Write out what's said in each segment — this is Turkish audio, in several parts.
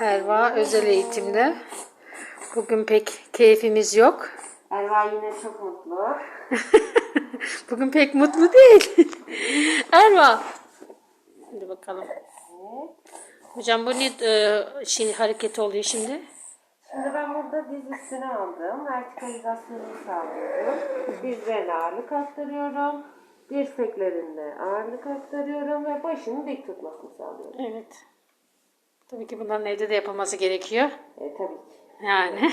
Erva özel eğitimde. Bugün pek keyfimiz yok. Erva yine çok mutlu. Bugün pek mutlu değil. Erva. Hadi bakalım. Hocam bu ne e, şey, hareketi oluyor şimdi? Şimdi ben burada diz üstüne aldım. Vertikalizasyonu sağlıyorum. Dizlerine ağırlık aktarıyorum. Dirseklerinde ağırlık aktarıyorum ve başını dik tutmasını sağlıyorum. Evet. Tabii ki bunların evde de yapılması gerekiyor. E, tabii ki. Yani.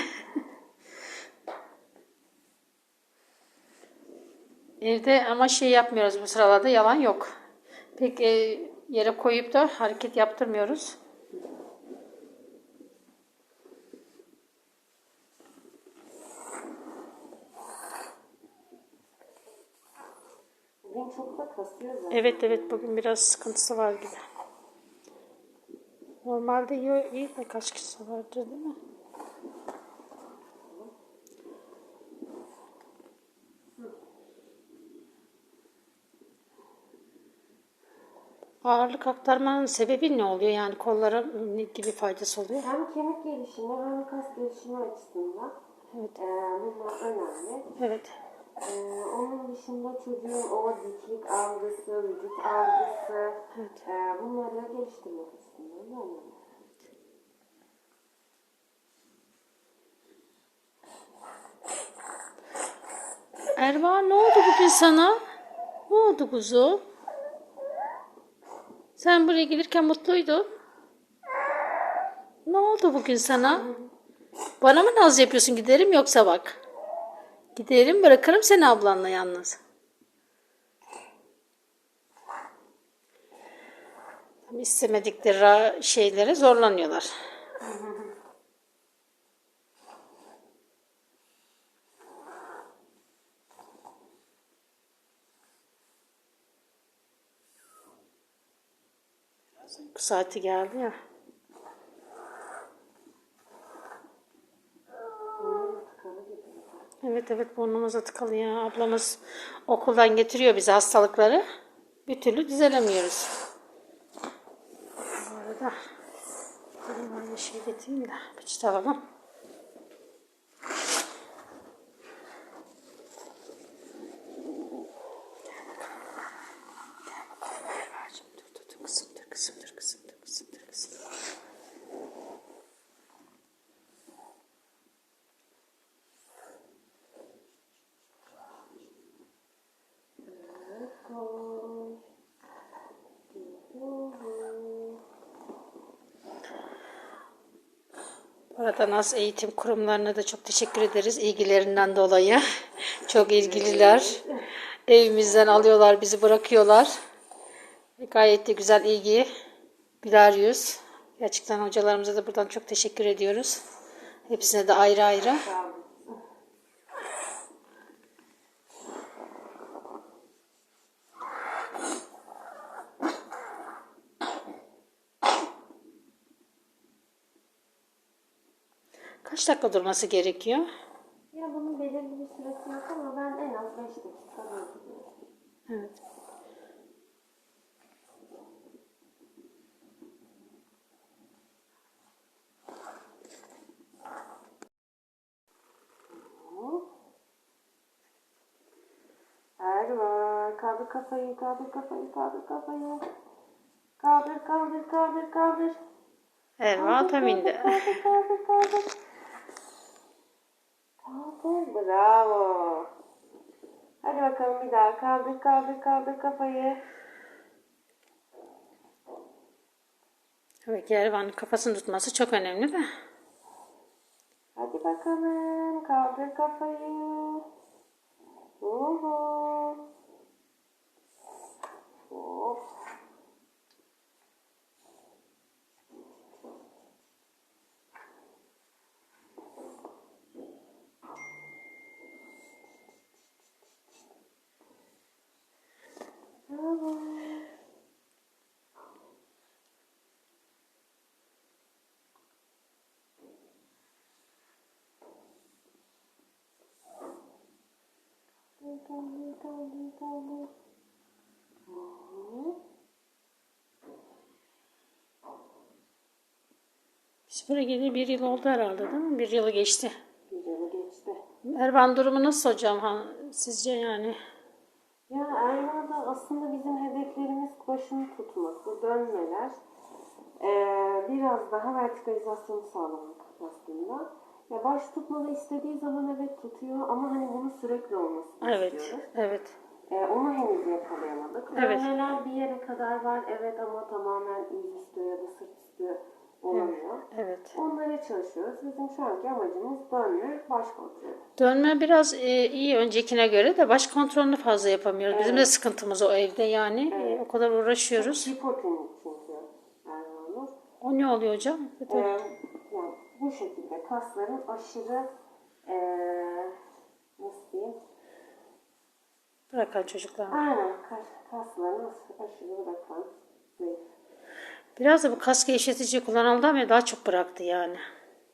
Evde ama şey yapmıyoruz bu sıralarda yalan yok. Pek e, yere koyup da hareket yaptırmıyoruz. Bugün çok da kasıyor zaten. Evet evet bugün biraz sıkıntısı var gibi. Normalde de kaç kişi vardır değil mi? Ağırlık aktarmanın sebebi ne oluyor? Yani kollara ne gibi faydası oluyor? Hem kemik gelişimi hem kas gelişimi açısından Evet. e, bunlar önemli. Evet. Ee, onun dışında çocuğun o diklik algısı, vücut algısı, Evet. e, bunları geliştirmek da önemli. Erva ne oldu bugün sana? Ne oldu kuzu? Sen buraya gelirken mutluydun. Ne oldu bugün sana? Bana mı naz yapıyorsun giderim yoksa bak. Giderim bırakırım seni ablanla yalnız. İstemedikleri şeylere zorlanıyorlar. Uyku saati geldi ya. Evet evet burnumuza tıkalı ya. Ablamız okuldan getiriyor bize hastalıkları. Bir türlü düzelemiyoruz. Bu arada bir şey getireyim de peçete alalım. Erva'cığım dur dur dur kızım dur kızım dur kızım dur kızım dur kızım. Bu arada NAS eğitim kurumlarına da çok teşekkür ederiz ilgilerinden dolayı. Çok ilgililer. Evimizden alıyorlar, bizi bırakıyorlar. Gayet de güzel ilgi. Güler yüz. Gerçekten hocalarımıza da buradan çok teşekkür ediyoruz. Hepsine de ayrı ayrı. Kaç dakika durması gerekiyor? Ya bunun belirli bir süresi yok ama ben en az 5 dakika bekliyorum. Evet. Erva, kaldır kafayı, kaldır kafayı, kaldır kafayı. Kaldır, kaldır, kaldır, kaldır. Erva tam indi. Kaldır, kaldır, kaldır. Kaldır, bravo. Hadi bakalım bir daha. Kaldır, kaldır, kaldır kafayı. Evet, Erva'nın kafasını tutması çok önemli de. Hadi bakalım. Kaldır kafayı. Uhu. Hop. Bravo. Kaldır, kaldır, kaldır. Biz buraya geleli bir yıl oldu herhalde değil mi? Bir yılı geçti. Bir yılı geçti. Ervan durumu nasıl hocam ha, sizce yani? Ya Erman'da aslında bizim hedeflerimiz başını tutması, dönmeler. Ee, biraz daha vertikalizasyonu sağlamak aslında. Ya baş tutmalı istediği zaman evet tutuyor ama hani bunun sürekli olmasını Evet, istiyoruz. evet. Ee, onu henüz yakalayamadık. Evet. Dönmeler bir yere kadar var evet ama tamamen yüz üstü ya da sırt üstü olamıyor. Evet. Onlara çalışıyoruz. Bizim şu anki amacımız dönme, baş kontrolü. Dönme biraz e, iyi öncekine göre de baş kontrolünü fazla yapamıyoruz. Bizim de sıkıntımız o evde yani. E, o kadar uğraşıyoruz. Hipotonik çünkü Ermanur. O ne oluyor hocam? Ee, yani bu şekilde kasların aşırı ee, nasıl diyeyim? Bırakan çocuklar. Aynen kas, kaslarını aşırı bırakan zayıf. Biraz da bu kas gevşetici kullanıldı ama daha çok bıraktı yani.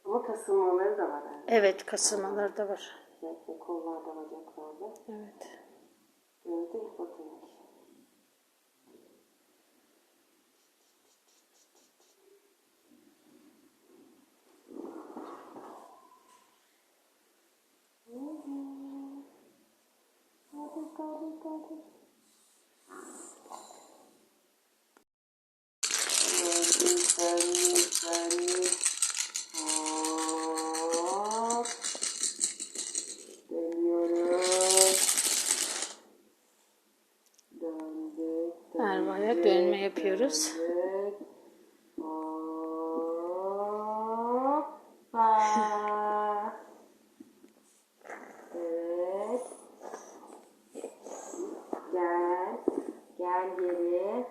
Ama kasılmaları da var yani. Evet kasılmalar da var. Özellikle kollarda, bacaklarda. Evet. Böyle de pouco geri.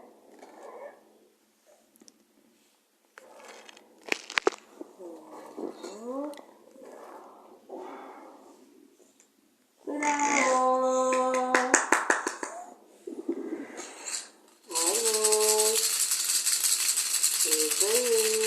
Bravo. Hayır. Buradayız.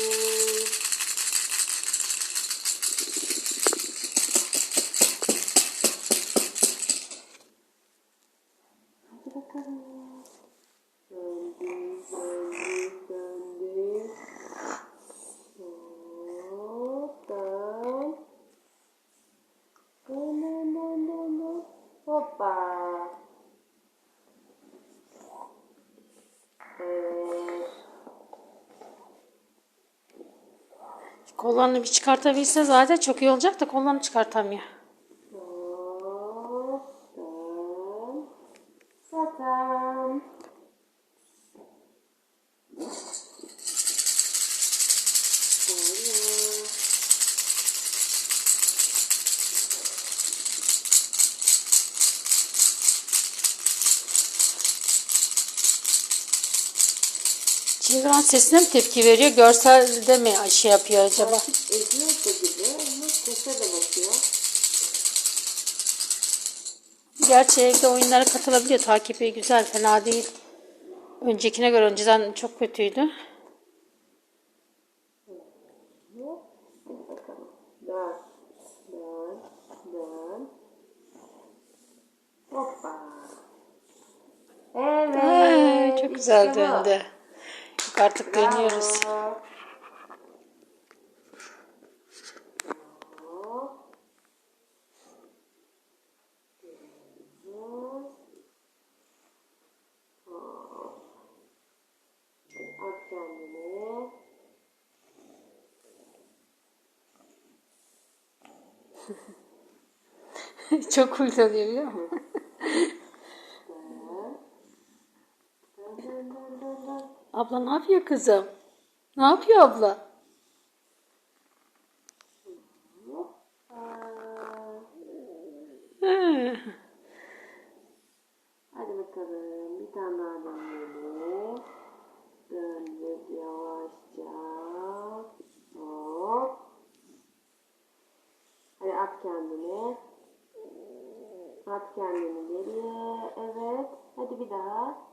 Kollarını bir çıkartabilse zaten çok iyi olacak da kollarını çıkartamıyor. Ceylan sesine mi tepki veriyor? Görselde mi şey yapıyor acaba? Ediyor da gibi ama sese de bakıyor. Gerçi evde oyunlara katılabiliyor. Takibi güzel, fena değil. Öncekine göre önceden çok kötüydü. Dön, dön, dön. Hoppa. Evet. Ay, çok güzel işte bu. döndü. Yok, Artık kendini. çok huylanıyor biliyor musun? Dön, dön, dön, dön, dön. Abla ne yapıyor kızım? Ne yapıyor abla? Hı. Hadi bakalım. Bir tane daha dönelim. Döndük yavaşça. Hop. Hadi at kendini. At kendini geriye. Evet. Hadi bir daha.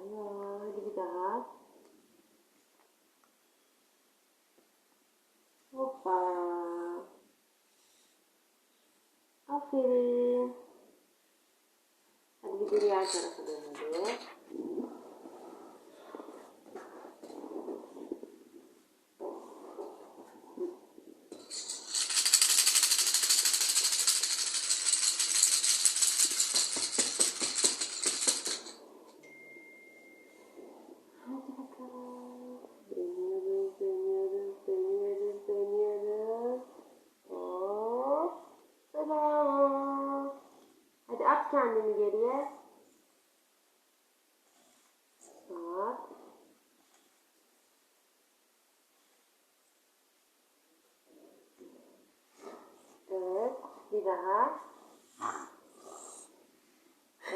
Hayır. Hadi bir daha. Hoppa. Aferin. Hadi bir de diğer tarafa dönelim. At kendini geriye. At. Evet. Bir daha.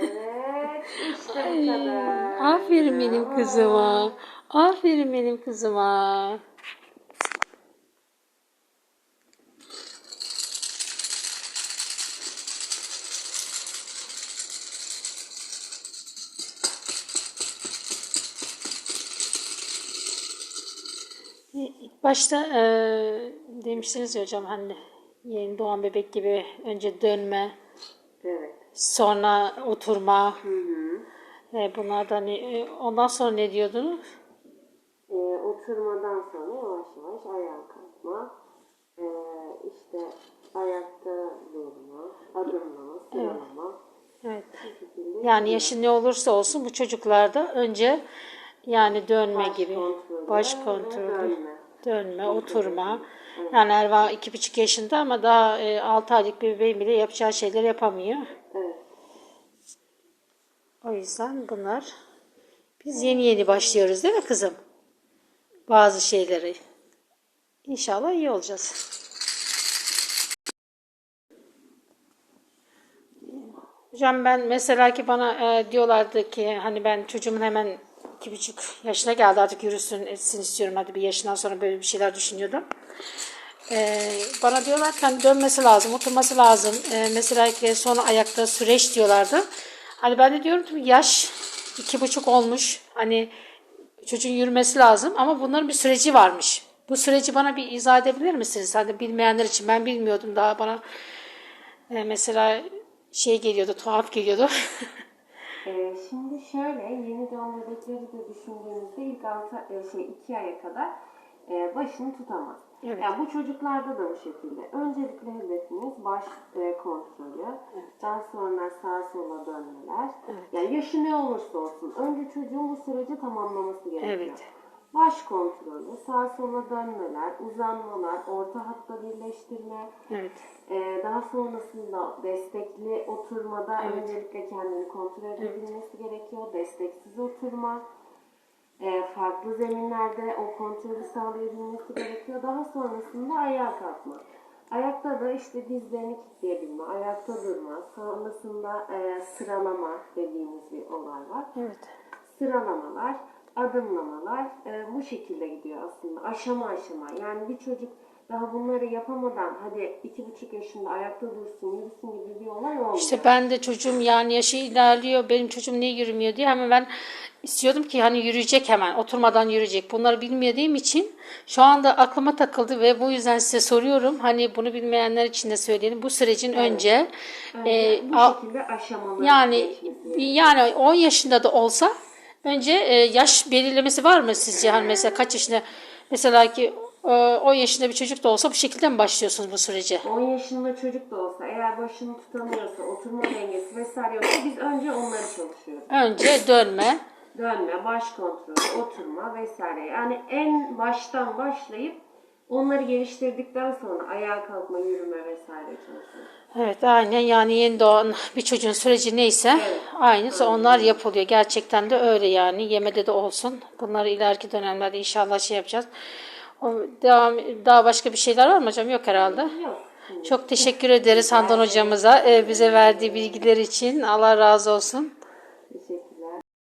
Evet. İşte bu kadar. Aferin benim kızıma. Aferin benim kızıma. Başta e, demiştiniz ya hocam hani yeni doğan bebek gibi önce dönme, Evet. sonra oturma. Hı hı. E, bunlardan e, ondan sonra ne diyordunuz? Ee, oturmadan sonra yavaş yavaş ayağa kalkma. Ee, işte ayakta durma, adımlama, sıralama. Evet. Şekilde Yani yaşı ne olursa olsun bu çocuklarda önce yani dönme baş gibi, kontrolü baş kontrolü, dönme. Dönme, oturma. Yani Erva iki buçuk yaşında ama daha e, altı aylık bir bebeğin bile yapacağı şeyleri yapamıyor. Evet. O yüzden bunlar biz yeni yeni başlıyoruz değil mi kızım? Bazı şeyleri. İnşallah iyi olacağız. Hocam ben mesela ki bana e, diyorlardı ki hani ben çocuğumun hemen iki buçuk yaşına geldi artık yürüsün etsin istiyorum hadi bir yaşından sonra böyle bir şeyler düşünüyordum. E, bana diyorlar ki hani dönmesi lazım, oturması lazım. E, mesela sonra ayakta süreç diyorlardı. Hani ben de diyorum ki yaş iki buçuk olmuş. Hani çocuğun yürümesi lazım ama bunların bir süreci varmış. Bu süreci bana bir izah edebilir misiniz? Hani bilmeyenler için ben bilmiyordum daha bana e, mesela şey geliyordu, tuhaf geliyordu. Ee, şimdi şöyle yeni doğan bebekleri de düşündüğümüzde ilk altı, e, şey iki aya kadar e, başını tutamaz. Evet. Yani bu çocuklarda da bu şekilde. Öncelikle hedefimiz baş e, kontrolü. Daha sonra sağa sola dönmeler. Yani yaşı ne olursa olsun. Önce çocuğun bu süreci tamamlaması gerekiyor. Evet. Baş kontrolü, sağa sola dönmeler, uzanmalar, orta hatta birleştirme, evet. ee, daha sonrasında destekli oturmada öncelikle kendini kontrol edebilmesi gerekiyor. Desteksiz oturma. Ee, farklı zeminlerde o kontrolü sağlayabilmesi gerekiyor. Daha sonrasında ayağa kalkma. Ayakta da işte dizlerini kilitleyebilme, ayakta durma. Sonrasında e, sıralama dediğimiz bir olay var. Evet. Sıralamalar, adımlamalar e, bu şekilde gidiyor aslında. Aşama aşama. Yani bir çocuk daha bunları yapamadan hadi iki buçuk yaşında ayakta dursun, yürüsün gibi bir olay olmuyor. İşte ben de çocuğum yani yaşı ilerliyor. Benim çocuğum niye yürümüyor diye hemen ben istiyordum ki hani yürüyecek hemen oturmadan yürüyecek. Bunları bilmediğim için şu anda aklıma takıldı ve bu yüzden size soruyorum. Hani bunu bilmeyenler için de söyleyelim. Bu sürecin önce Önce e, bu şekilde aşamaları yani yani 10 yaşında da olsa önce e, yaş belirlemesi var mı sizce? Hani mesela kaç yaşında mesela ki e, 10 yaşında bir çocuk da olsa bu şekilde mi başlıyorsunuz bu sürece? 10 yaşında çocuk da olsa eğer başını tutamıyorsa, oturma dengesi vesaire yoksa biz önce onları çalışıyoruz. Önce dönme. Dönme, baş kontrolü, oturma vesaire. Yani en baştan başlayıp onları geliştirdikten sonra ayağa kalkma, yürüme vesaire çalışıyoruz. Evet aynen yani yeni doğan bir çocuğun süreci neyse aynısı onlar yapılıyor. Gerçekten de öyle yani yemede de olsun. Bunları ileriki dönemlerde inşallah şey yapacağız. O devam, daha başka bir şeyler var mı hocam? Yok herhalde. Yok. Çok teşekkür ederiz Handan hocamıza e, bize verdiği bilgiler için. Allah razı olsun.